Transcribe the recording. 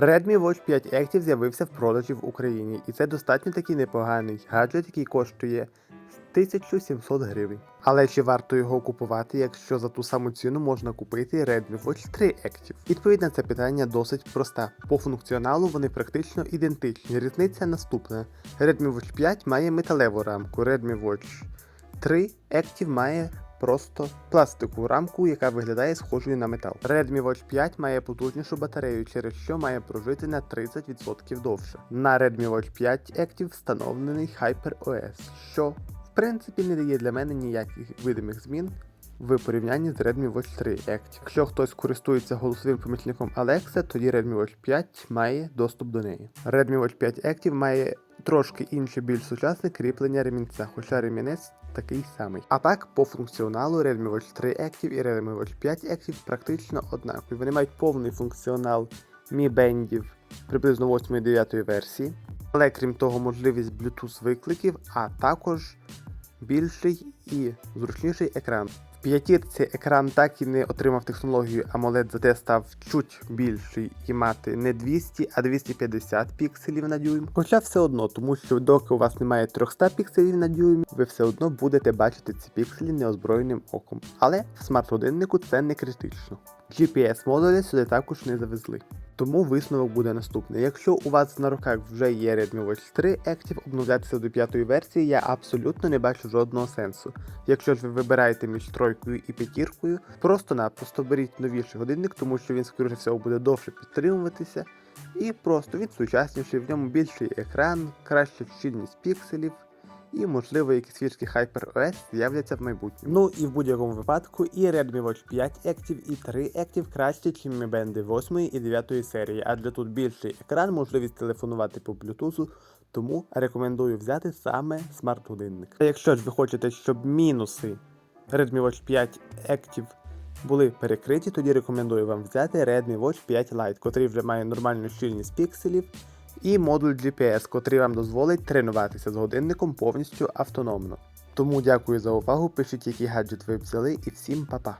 Redmi Watch 5 Active з'явився в продажі в Україні, і це достатньо такий непоганий гаджет, який коштує 1700 гривень. Але чи варто його купувати, якщо за ту саму ціну можна купити Redmi Watch 3 Active? Відповідь на це питання досить проста. По функціоналу вони практично ідентичні. Різниця наступна: Redmi Watch 5 має металеву рамку, Redmi Watch 3 Active має просто пластикову рамку, яка виглядає схожою на метал. Redmi Watch 5 має потужнішу батарею, через що має прожити на 30% довше. На Redmi Watch 5 Active встановлений HyperOS, що в принципі не дає для мене ніяких видимих змін. В порівнянні з Redmi Watch 3 Active. Якщо хтось користується голосовим помічником Alexa, тоді Redmi Watch 5 має доступ до неї. Redmi Watch 5 Active має трошки інше більш сучасне кріплення ремінця, хоча ремінець такий самий. А так, по функціоналу Redmi Watch 3 Active і Redmi Watch 5 Active практично однакові. Вони мають повний функціонал Mi Band приблизно 8-9 версії, але крім того, можливість Bluetooth викликів, а також більший і зручніший екран. П'ятірці екран так і не отримав технологію AMOLED, зате став чуть більший і мати не 200, а 250 пікселів на дюйм. Хоча все одно, тому що доки у вас немає 300 пікселів на дюйм, ви все одно будете бачити ці пікселі неозброєним оком. Але в смарт-годиннику це не критично. GPS модулі сюди також не завезли. Тому висновок буде наступний. Якщо у вас на руках вже є Redmi Watch 3 Active, обновлятися до п'ятої версії я абсолютно не бачу жодного сенсу. Якщо ж ви вибираєте між тройкою і п'ятіркою, просто-напросто беріть новіший годинник, тому що він, скоріше всього, буде довше підтримуватися. І просто він сучасніший, в ньому більший екран, краща щільність пікселів. І, можливо, якісь фішки HyperOS з'являться в майбутньому. Ну і в будь-якому випадку і Redmi Watch 5 Active і 3 Active краще, ніж Mi Band 8 і 9 серії, адже тут більший екран, можливість телефонувати по Bluetooth, тому рекомендую взяти саме смарт-годинник. А якщо ж ви хочете, щоб мінуси Redmi Watch 5 Active були перекриті, тоді рекомендую вам взяти Redmi Watch 5 Lite, котрий вже має нормальну щільність пікселів, і модуль GPS, котрий вам дозволить тренуватися з годинником повністю автономно. Тому дякую за увагу, пишіть, який гаджет ви взяли, і всім па-па.